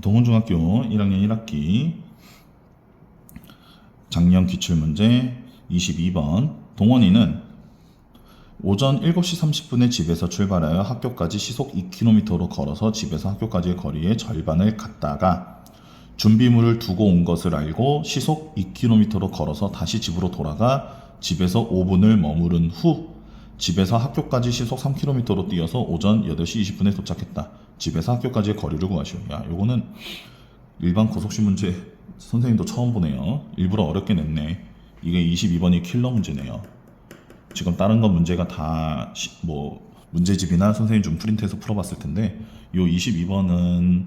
동원중학교 1학년 1학기 작년 기출문제 22번 동원이는 오전 7시 30분에 집에서 출발하여 학교까지 시속 2km로 걸어서 집에서 학교까지의 거리의 절반을 갔다가 준비물을 두고 온 것을 알고 시속 2km로 걸어서 다시 집으로 돌아가 집에서 5분을 머무른 후 집에서 학교까지 시속 3km로 뛰어서 오전 8시 20분에 도착했다. 집에서 학교까지의 거리를 구하시오. 야, 요거는 일반 고속시 문제 선생님도 처음 보네요. 일부러 어렵게 냈네. 이게 22번이 킬러 문제네요. 지금 다른 건 문제가 다 뭐 문제집이나 선생님 좀 프린트해서 풀어봤을 텐데 요 22번은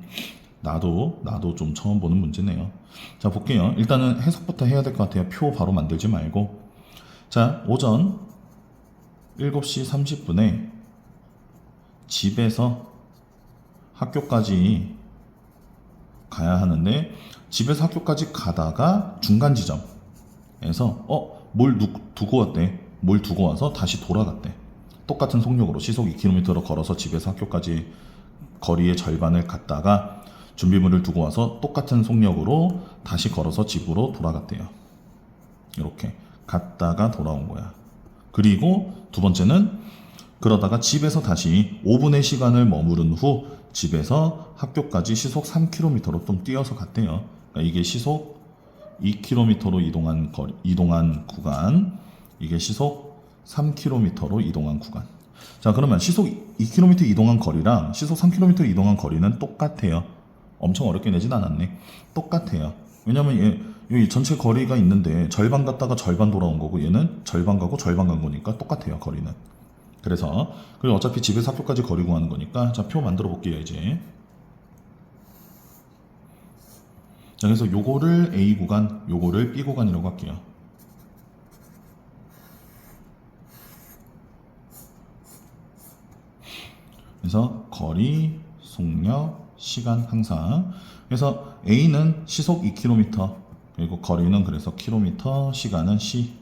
나도 나도 좀 처음 보는 문제네요. 자 볼게요. 일단은 해석부터 해야 될 것 같아요. 표 바로 만들지 말고 자 오전 7시 30분에 집에서 학교까지 가야 하는데 집에서 학교까지 가다가 중간 지점에서 어 뭘 두고 왔대. 뭘 두고 와서 다시 돌아갔대. 똑같은 속력으로 시속 2km로 걸어서 집에서 학교까지 거리의 절반을 갔다가 준비물을 두고 와서 똑같은 속력으로 다시 걸어서 집으로 돌아갔대요. 이렇게 갔다가 돌아온 거야. 그리고 두 번째는 그러다가 집에서 다시 5분의 시간을 머무른 후 집에서 학교까지 시속 3km로 좀 뛰어서 갔대요. 그러니까 이게 시속 2km로 이동한 거리, 이동한 구간, 이게 시속 3km로 이동한 구간. 자, 그러면 시속 2km 이동한 거리랑 시속 3km 이동한 거리는 똑같아요. 엄청 어렵게 내진 않았네. 똑같아요. 왜냐면 얘, 여기 전체 거리가 있는데 절반 갔다가 절반 돌아온 거고 얘는 절반 가고 절반 간 거니까 똑같아요, 거리는. 그래서 그리고 어차피 집에서 학교까지 거리 구하는 거니까 자 표 만들어 볼게요 이제. 자 그래서 요거를 A 구간 요거를 B 구간이라고 할게요. 그래서 거리 속력 시간 항상. 그래서 A는 시속 2km 그리고 거리는 그래서 km 시간은 c.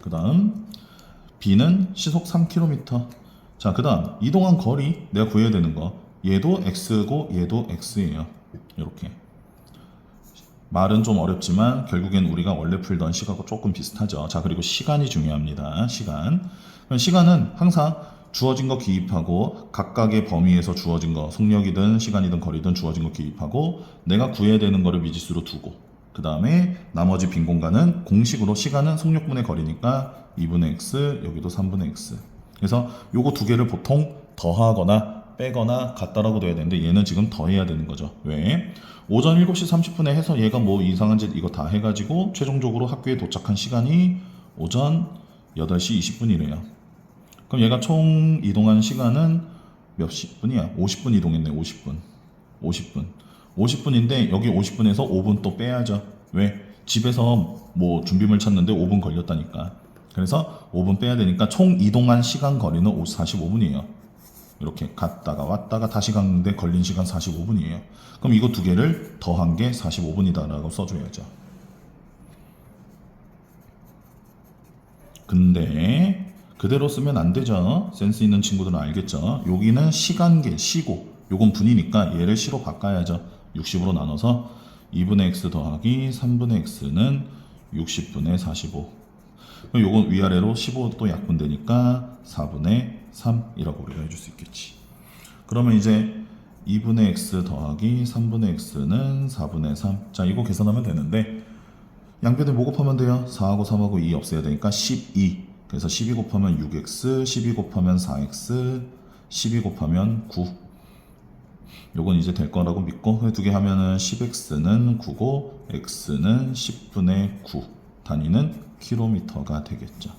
그 다음 B는 시속 3km. 자, 그 다음, 이동한 거리, 내가 구해야 되는 거. 얘도 X고, 얘도 X예요. 이렇게. 말은 좀 어렵지만, 결국엔 우리가 원래 풀던 식하고 조금 비슷하죠. 자, 그리고 시간이 중요합니다. 시간. 시간은 항상 주어진 거 기입하고, 각각의 범위에서 주어진 거, 속력이든 시간이든 거리든 주어진 거 기입하고, 내가 구해야 되는 거를 미지수로 두고, 그 다음에 나머지 빈 공간은 공식으로 시간은 속력분의 거리니까 2분의 x 여기도 3분의 x. 그래서 요거 두 개를 보통 더하거나 빼거나 같다라고 둬야 되는데 얘는 지금 더해야 되는 거죠. 왜? 오전 7시 30분에 해서 얘가 뭐 이상한 짓 이거 다 해가지고 최종적으로 학교에 도착한 시간이 오전 8시 20분이래요. 그럼 얘가 총 이동한 시간은 몇 시분이야? 50분 이동했네 50분. 50분 50분인데 여기 50분에서 5분 또 빼야죠. 왜? 집에서 뭐 준비물 찾는데 5분 걸렸다니까. 그래서 5분 빼야 되니까 총 이동한 시간 거리는 45분이에요. 이렇게 갔다가 왔다가 다시 갔는데 걸린 시간 45분이에요. 그럼 이거 두 개를 더한 게 45분이다라고 써줘야죠. 근데 그대로 쓰면 안 되죠. 센스 있는 친구들은 알겠죠. 여기는 시간계, 시고, 요건 분이니까 얘를 시로 바꿔야죠. 60으로 나눠서 2분의 x 더하기 3분의 x는 60분의 45. 그럼 요건 위아래로 15또 약분되니까 4분의 3이라고 우리가 해줄 수 있겠지. 그러면 이제 2분의 x 더하기 3분의 x는 4분의 3. 자, 이거 계산하면 되는데 양변에 뭐 곱하면 돼요? 4하고 3하고 2 없애야 되니까 12. 그래서 12 곱하면 6x, 12 곱하면 4x, 12 곱하면 9. 요건 이제 될 거라고 믿고 두 개 하면은 10x는 9고 x는 10분의 9 단위는 킬로미터가 되겠죠.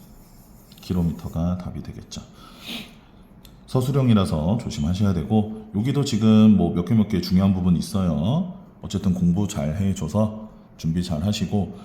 킬로미터가 답이 되겠죠. 서술형이라서 조심하셔야 되고 여기도 지금 뭐 몇 개 몇개 중요한 부분 있어요. 어쨌든 공부 잘 해줘서 준비 잘 하시고